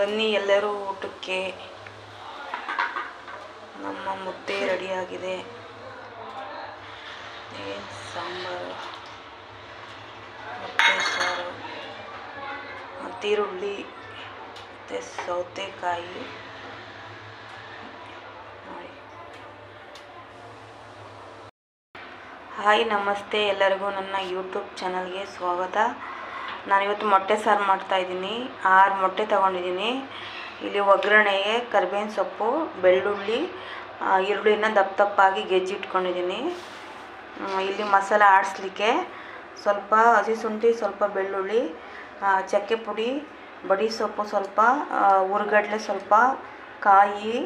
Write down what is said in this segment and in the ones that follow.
ಬನ್ನಿ ಎಲ್ಲರೂ ಊಟಕ್ಕೆ. ನಮ್ಮ ಮುದ್ದೆ ರೆಡಿಯಾಗಿದೆ ಸಾಂಬಾರು, ಮುದ್ದೆ, ಸಾರು ಮತ್ತು ಈರುಳ್ಳಿ ಮತ್ತು ಸೌತೆಕಾಯಿ. ಹಾಯ್, ನಮಸ್ತೆ ಎಲ್ಲರಿಗೂ ನನ್ನ ಯೂಟ್ಯೂಬ್ ಚಾನಲ್ಗೆ ಸ್ವಾಗತ. ನಾನಿವತ್ತು ಮೊಟ್ಟೆ ಸಾರು ಮಾಡ್ತಾಯಿದ್ದೀನಿ ಆರು ಮೊಟ್ಟೆ ತೊಗೊಂಡಿದ್ದೀನಿ. ಇಲ್ಲಿ ಒಗ್ಗರಣೆಗೆ ಕರಿಬೇವಿನ ಸೊಪ್ಪು, ಬೆಳ್ಳುಳ್ಳಿ ಈರುಳ್ಳಿನ ದಪ್ಪ ದಪ್ಪಾಗಿ ಗೆಜ್ಜೆ ಇಟ್ಕೊಂಡಿದ್ದೀನಿ ಇಲ್ಲಿ ಮಸಾಲ ಆಡಿಸ್ಲಿಕ್ಕೆ ಸ್ವಲ್ಪ ಹಸಿ ಶುಂಠಿ, ಸ್ವಲ್ಪ ಬೆಳ್ಳುಳ್ಳಿ ಚಕ್ಕೆ ಪುಡಿ, ಬಡಿ ಸೊಪ್ಪು ಸ್ವಲ್ಪ ಹುರ್ಗಡ್ಲೆ ಸ್ವಲ್ಪ, ಕಾಯಿ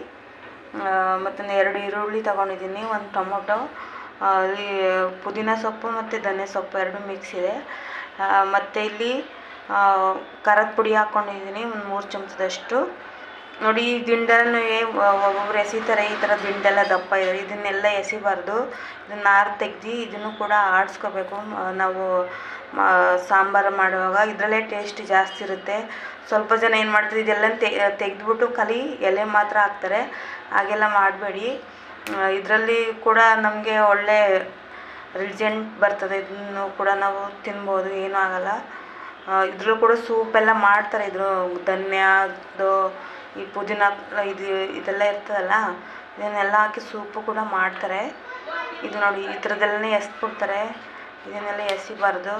ಮತ್ತು ಎರಡು ಈರುಳ್ಳಿ ತಗೊಂಡಿದ್ದೀನಿ, ಒಂದು ಟೊಮೊಟೊ ಪುದೀನ ಸೊಪ್ಪು ಮತ್ತು ಧನೆ ಸೊಪ್ಪು ಎರಡು ಮಿಕ್ಸ್ ಇದೆ. ಮತ್ತು ಇಲ್ಲಿ ಕರದ ಖಾರದ ಪುಡಿ ಹಾಕ್ಕೊಂಡಿದ್ದೀನಿ ಒಂದು ಮೂರು ಚಮಚದಷ್ಟು. ನೋಡಿ, ಈ ದಿಂಡನ್ನು ಒಬ್ಬೊಬ್ರು ಎಸಿತಾರೆ, ಈ ಥರ ದಿಂಡೆಲ್ಲ ದಪ್ಪ ಇದೆ ಇದನ್ನೆಲ್ಲ ಎಸಿಬಾರ್ದು. ಇದನ್ನ ನಾರು ತೆಗ್ದು ಇದನ್ನು ಕೂಡ ಆಡಿಸ್ಕೋಬೇಕು. ನಾವು ಸಾಂಬಾರು ಮಾಡುವಾಗ ಇದರಲ್ಲೇ ಟೇಸ್ಟ್ ಜಾಸ್ತಿ ಇರುತ್ತೆ. ಸ್ವಲ್ಪ ಜನ ಏನು ಮಾಡ್ತಾರೆ ಇದೆಲ್ಲ ತೆಗೆದ್ಬಿಟ್ಟು ಕಲಿ, ಎಲೆ ಮಾತ್ರ ಹಾಕ್ತಾರೆ. ಹಾಗೆಲ್ಲ ಮಾಡಬೇಡಿ. ಇದರಲ್ಲಿ ಕೂಡ ನಮಗೆ ಒಳ್ಳೆ ರಿಸಲ್ಟ್ ಬರ್ತದೆ, ಇದನ್ನು ಕೂಡ ನಾವು ತಿನ್ಬೋದು, ಏನೂ ಆಗಲ್ಲ. ಇದ್ರಲ್ಲೂ ಕೂಡ ಸೂಪೆಲ್ಲ ಮಾಡ್ತಾರೆ ಇದ್ರ. ಧನ್ಯದ್ದು ಈ ಪುದೀನ, ಇದು, ಇದೆಲ್ಲ ಇರ್ತದಲ್ಲ, ಇದನ್ನೆಲ್ಲ ಹಾಕಿ ಸೂಪು ಕೂಡ ಮಾಡ್ತಾರೆ. ಇದು ನೋಡಿ, ಈ ಥರದ್ದೆಲ್ಲನೇ ಎಸ್ಬಿಡ್ತಾರೆ. ಇದನ್ನೆಲ್ಲ ಎಸಿಬಾರ್ದು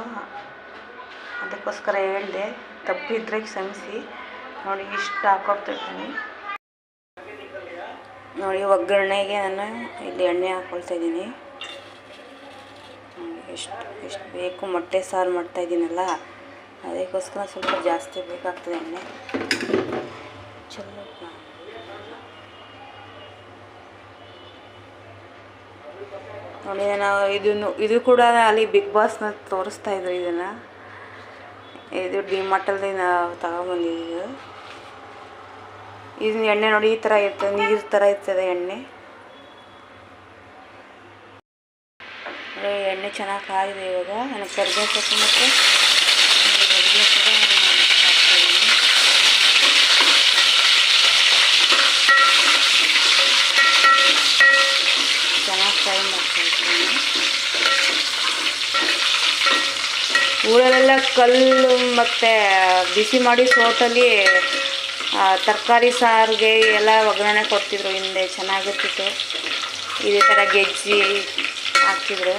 ಅದಕ್ಕೋಸ್ಕರ ಹೇಳಿದೆ, ತಪ್ಪಿದ್ರೆ ಕ್ಷಮಿಸಿ. ನೋಡಿ, ಇಷ್ಟು ಹಾಕೊಡ್ತಿರ್ತೀನಿ ನೋಡಿ, ಒಗ್ಗರಣೆಗೆ ನಾನು ಇಲ್ಲಿ ಎಣ್ಣೆ ಹಾಕ್ಕೊಳ್ತಾ ಇದ್ದೀನಿ. ಎಷ್ಟು ಎಷ್ಟು ಬೇಕು, ಮೊಟ್ಟೆ ಸಾರು ಮಾಡ್ತಾ ಇದ್ದೀನಲ್ಲ ಅದಕ್ಕೋಸ್ಕರ ಸ್ವಲ್ಪ ಜಾಸ್ತಿ ಬೇಕಾಗ್ತದೆ ಎಣ್ಣೆ. ಚಲೋ ನೋಡಿ ನಾವು ಇದನ್ನು ಇದು ಕೂಡ ಅಲ್ಲಿ ಬಿಗ್ ಬಾಸ್ನ ತೋರಿಸ್ತಾ ಇದ್ರು ಇದನ್ನು. ಇದು ಡಿ ಮಟ್ಟಲ್ಲಿ ನಾವು ತಗೊಬಂದಿದ್ದು. ಇದು ಎಣ್ಣೆ ನೋಡಿ, ಈ ಥರ ಇರ್ತದೆ, ನೀರು ಥರ ಇರ್ತದೆ ಎಣ್ಣೆ. ಎಣ್ಣೆ ಚೆನ್ನಾಗಿ ಕಾಯಿದೆ ಇವಾಗ. ನನಗೆ ಕರಿಬೇವು ಸೊಪ್ಪು ಮತ್ತು ಚೆನ್ನಾಗಿ ಫ್ರೈ ಊರಲ್ಲೆಲ್ಲ ಕಲ್ಲು ಮತ್ತು ಬಿಸಿ ಮಾಡಿ ಸೋಟಲ್ಲಿ ತರಕಾರಿ ಸಾರಿಗೆ ಎಲ್ಲ ಒಗ್ಗರಣೆ ಕೊಡ್ತಿದ್ರು ಹಿಂದೆ. ಚೆನ್ನಾಗಿರ್ತಿತ್ತು ಇದೇ ಥರ ಗೆಜ್ಜಿ ಹಾಕ್ತಿದ್ರು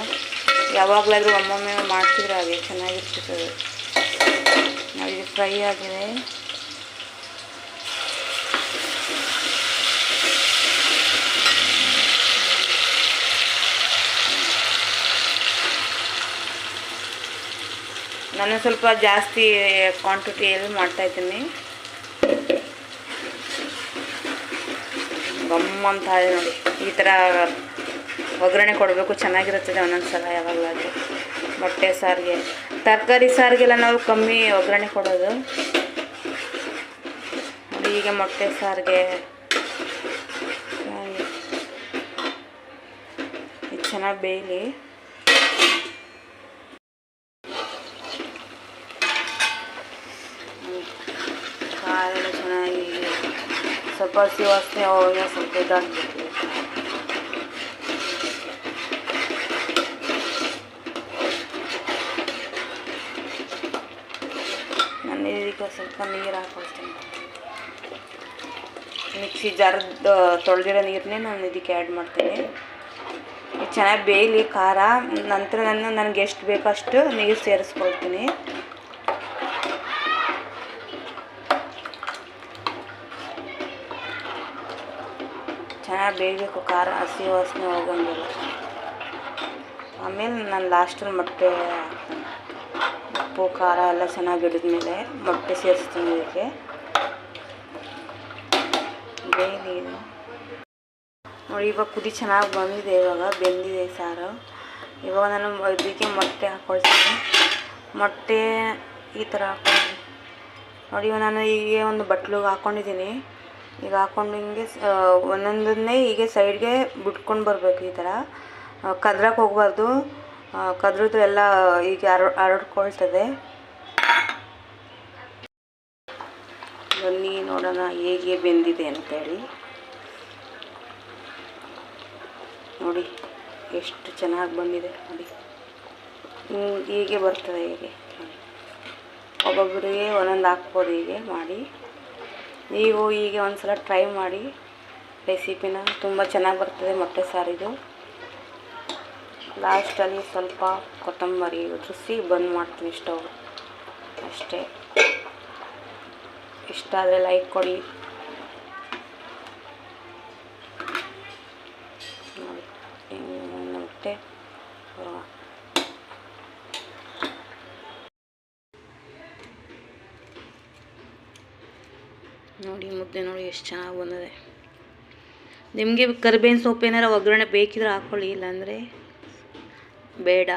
ಯಾವಾಗಲಾದರೂ ಒಮ್ಮೊಮ್ಮೆ ಮಾಡ್ತಿದ್ರು ಹಾಗೆ ಚೆನ್ನಾಗಿರ್ತಿತ್ತು ನಾವು ಇದು ಫ್ರೈ ಆಗಿದೆ. ನಾನು ಸ್ವಲ್ಪ ಜಾಸ್ತಿ ಕ್ವಾಂಟಿಟಿಯಲ್ಲಿ ಮಾಡ್ತಾಯಿದ್ದೀನಿ ಗಮ್ ಅಂತ ನೋಡಿ. ಈ ಥರ ಒಗ್ಗರಣೆ ಕೊಡಬೇಕು, ಚೆನ್ನಾಗಿರುತ್ತದೆ ಒಂದೊಂದು ಸಲ ಯಾವಾಗಲಾದರೂ. ಮೊಟ್ಟೆ ಸಾರಿಗೆ. ತರಕಾರಿ ಸಾರಿಗೆಲ್ಲ ನಾವು ಕಮ್ಮಿ ಒಗ್ಗರಣೆ ಕೊಡೋದು. ಈಗ ಮೊಟ್ಟೆ ಸಾರಿಗೆ. ಇದು ಚೆನ್ನಾಗಿ ಬೇಯಲಿ. ಕಾಳೆಲ್ಲ ಚೆನ್ನಾಗಿ ಸ್ವಲ್ಪ ಹಸಿ ವಾಸನೆ ಹೋಗಿ ಸ್ವಲ್ಪ ಇದಾಗಬೇಕು ನಾನು ಇದಕ್ಕೆ ಸ್ವಲ್ಪ ನೀರು ಹಾಕೊಳ್ತೀನಿ. ಮಿಕ್ಸಿ ಜಾರದ್ದು ತೊಳೆದಿರೋ ನೀರನ್ನೇ ನಾನು ಇದಕ್ಕೆ ಆ್ಯಡ್ ಮಾಡ್ತೀನಿ. ಚೆನ್ನಾಗಿ ಬೇಯಲಿ, ಖಾರ. ನಂತರ ನಾನು ನನಗೆ ಎಷ್ಟು ಬೇಕೋ ಅಷ್ಟು ನೀರು ಸೇರಿಸ್ಕೊಳ್ತೀನಿ. ಚೆನ್ನಾಗಿ ಬೇಯಬೇಕು, ಖಾರ, ಹಸಿ ವಾಸನೆ ಹೋಗಂಗಿಲ್ಲ. ಆಮೇಲೆ ನಾನು ಲಾಸ್ಟಲ್ಲಿ ಮೊಟ್ಟೆ ಹಾಕ್ತೀನಿ. ಉಪ್ಪು ಖಾರ ಎಲ್ಲ ಚೆನ್ನಾಗಿ ಹಿಡಿದ್ಮೇಲೆ ಮೊಟ್ಟೆ ಸೇರಿಸ್ತೀನಿ ಇದಕ್ಕೆ. ಬೇಯಲಿ ಇದು. ನೋಡಿ, ಇವಾಗ ಕುದಿ ಚೆನ್ನಾಗಿ ಬಂದಿದೆ ಇವಾಗ, ಬೆಂದಿದೆ ಸಾರು. ಇವಾಗ ನಾನು ಇದಕ್ಕೆ ಮೊಟ್ಟೆ ಹಾಕ್ಕೊಳ್ತೀನಿ ಮೊಟ್ಟೆ ಈ ಥರ ಹಾಕೊಂಡು ನೋಡಿ, ಇವಾಗ ನಾನು ಹೀಗೆ ಒಂದು ಬಟ್ಲಿಗೆ ಹಾಕ್ಕೊಂಡಿದ್ದೀನಿ ಈಗ ಹಾಕೊಂಡು ಹಿಂಗೆ ಒಂದೊಂದನ್ನೇ ಹೀಗೆ ಸೈಡ್ಗೆ ಬಿಟ್ಕೊಂಡು ಬರಬೇಕು ಈ ಥರ. ಕದ್ರಕ್ಕೆ ಹೋಗ್ಬಾರ್ದು. ಕದ್ರಿದ್ರೆ ಎಲ್ಲ ಈಗ ಹರ ಹರಡ್ಕೊಳ್ತದೆ ಬನ್ನಿ ನೋಡೋಣ ಹೇಗೆ ಬೆಂದಿದೆ ಅಂತೇಳಿ. ನೋಡಿ ಎಷ್ಟು ಚೆನ್ನಾಗಿ ಬಂದಿದೆ ನೋಡಿ. ಹಿಂಗ್ ಬರ್ತದೆ ಹೀಗೆ. ಒಬ್ಬೊಬ್ಬರಿಗೆ ಒಂದೊಂದು ಹಾಕ್ಬೋದು ಹೀಗೆ ಮಾಡಿ. ನೀವು ಹೀಗೆ ಒಂದು ಸಲ ಟ್ರೈ ಮಾಡಿ. ರೆಸಿಪಿನ ತುಂಬ ಚೆನ್ನಾಗಿ ಬರ್ತದೆ ಮೊಟ್ಟೆ ಸಾರಿದು. ಲಾಸ್ಟಲ್ಲಿ ಸ್ವಲ್ಪ ಕೊತ್ತಂಬರಿ ಉದುರಿಸಿ ಬಂದ್ ಮಾಡ್ತೀನಿ ಸ್ಟವ್. ಅಷ್ಟೇ. ಇಷ್ಟ ಆದರೆ ಲೈಕ್ ಕೊಡಿ. ನೋಡಿ ನೋಡಿ, ಮುದ್ದೆ ನೋಡಿ ಎಷ್ಟು ಚೆನ್ನಾಗಿ ಬಂದಿದೆ. ನಿಮಗೆ ಕರಿಬೇವಿನ ಸೊಪ್ಪು ಏನಾರ ಒಗ್ಗರಣೆ ಬೇಕಿದ್ರೆ ಹಾಕ್ಕೊಳ್ಳಿ ಇಲ್ಲಾಂದರೆ ಬೇಡ.